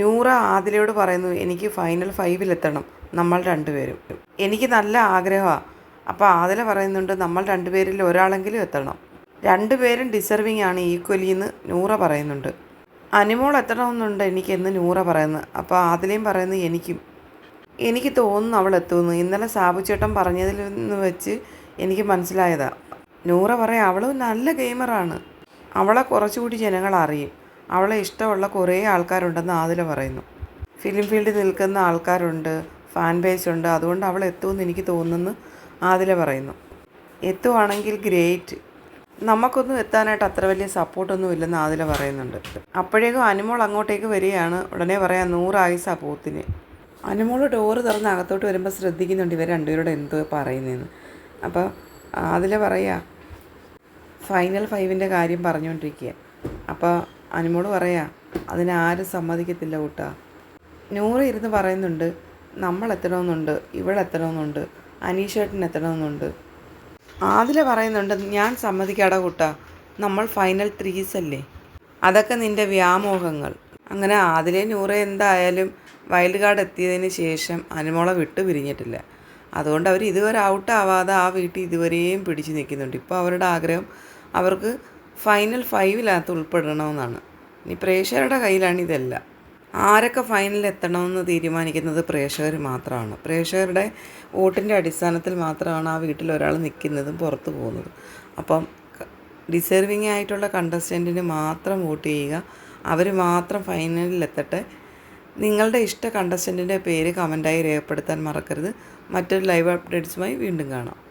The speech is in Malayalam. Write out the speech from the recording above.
നൂറ ആദിലയോട് പറയുന്നു എനിക്ക് ഫൈനൽ ഫൈവിലെത്തണം നമ്മൾ രണ്ടുപേരും. എനിക്ക് നല്ല ആഗ്രഹമാണ് അപ്പോൾ ആദില പറയുന്നുണ്ട് നമ്മൾ രണ്ടുപേരിൽ ഒരാളെങ്കിലും എത്തണം. രണ്ടുപേരും ഡിസർവിങ് ആണ് ഈക്വലി എന്ന് നൂറ പറയുന്നുണ്ട്. അനുമോൾ എത്തണമെന്നുണ്ട് എനിക്കെന്ന് നൂറ പറയുന്നത് അപ്പോൾ ആദിലയും പറയുന്നു എനിക്കും. എനിക്ക് തോന്നുന്നു അവൾ എത്തുമെന്ന്. ഇന്നലെ സാബു ചേട്ടൻ പറഞ്ഞതിൽ നിന്ന് വെച്ച് എനിക്ക് മനസ്സിലായതാണ് നൂറ പറയാം അവളും നല്ല ഗെയിമറാണ് അവളെ കുറച്ചുകൂടി ജനങ്ങൾ അറിയും. അവളെ ഇഷ്ടമുള്ള കുറേ ആൾക്കാരുണ്ടെന്ന് ആതില പറയുന്നു. ഫിലിം ഫീൽഡിൽ നിൽക്കുന്ന ആൾക്കാരുണ്ട് ഫാൻ ബേസ് ഉണ്ട്. അതുകൊണ്ട് അവൾ എത്തുമെന്ന് എനിക്ക് തോന്നുന്നു ആതില പറയുന്നു. എത്തുവാണെങ്കിൽ ഗ്രേറ്റ്. നമുക്കൊന്നും എത്താനായിട്ട് അത്ര വലിയ സപ്പോർട്ടൊന്നും ഇല്ലെന്ന് ആതില പറയുന്നുണ്ട്. അപ്പോഴേക്കും അനുമോൾ അങ്ങോട്ടേക്ക് വരികയാണ്. ഉടനെ പറയാം നൂറായുസ പോത്തിന് അനുമോൾ ഡോറ് തുറന്ന് അകത്തോട്ട് വരുമ്പോൾ ശ്രദ്ധിക്കുന്നുണ്ട് ഇവർ രണ്ടുപേരോട് എന്തോ പറയുന്നതെന്ന് അപ്പോൾ അതിൽ പറയുക ഫൈനൽ ഫൈവിന്റെ കാര്യം പറഞ്ഞുകൊണ്ടിരിക്കുക അപ്പോൾ അനുമോൾ പറയാ അതിനെ ആരും സമ്മതിക്കത്തില്ല കൂട്ടാ നൂറ് ഇരുന്ന് പറയുന്നുണ്ട് നമ്മൾ എത്തണമെന്നുണ്ട് ഇവിടെ എത്തണമെന്നുണ്ട് അനീഷേട്ടൻ എത്തണമെന്നുണ്ട് ആദില പറയുന്നുണ്ട് ഞാൻ സമ്മതിക്കാടാ കൂട്ടാ നമ്മൾ ഫൈനൽ ത്രീസ് അല്ലേ അതൊക്കെ നിന്റെ വ്യാമോഹങ്ങൾ. അങ്ങനെ ആതിലെ നൂറ് എന്തായാലും വൈൽഡ് കാർഡ് എത്തിയതിന് ശേഷം അനുമോളെ വിട്ടു പിരിഞ്ഞിട്ടില്ല. അതുകൊണ്ട് അവർ ഇതുവരെ ഔട്ട് ആവാതെ ആ വീട്ടിൽ ഇതുവരെയും പിടിച്ചു നിൽക്കുന്നുണ്ട്. ഇപ്പോൾ അവരുടെ ആഗ്രഹം അവർക്ക് ഫൈനൽ ഫൈവിനകത്ത് ഉൾപ്പെടണമെന്നാണ്. ഇനി പ്രേക്ഷകരുടെ കയ്യിലാണ് ഇതെല്ലാം. ആരൊക്കെ ഫൈനലിൽ എത്തണമെന്ന് തീരുമാനിക്കുന്നത് പ്രേക്ഷകർ മാത്രമാണ്. പ്രേക്ഷകരുടെ വോട്ടിന്റെ അടിസ്ഥാനത്തിൽ മാത്രമാണ് ആ വീട്ടിൽ ഒരാൾ നിൽക്കുന്നതും പുറത്തു പോകുന്നതും. അപ്പം ഡിസേർവിങ് ആയിട്ടുള്ള കണ്ടസ്റ്റന്റിന് മാത്രം വോട്ട് ചെയ്യുക. അവർ മാത്രം ഫൈനലിൽ എത്തട്ടെ. നിങ്ങളുടെ ഇഷ്ട കണ്ടസ്റ്റന്റിന്റെ പേര് കമന്റായി രേഖപ്പെടുത്താൻ മറക്കരുത്. മറ്റൊരു ലൈവ് അപ്ഡേറ്റ്സുമായി വീണ്ടും കാണാം.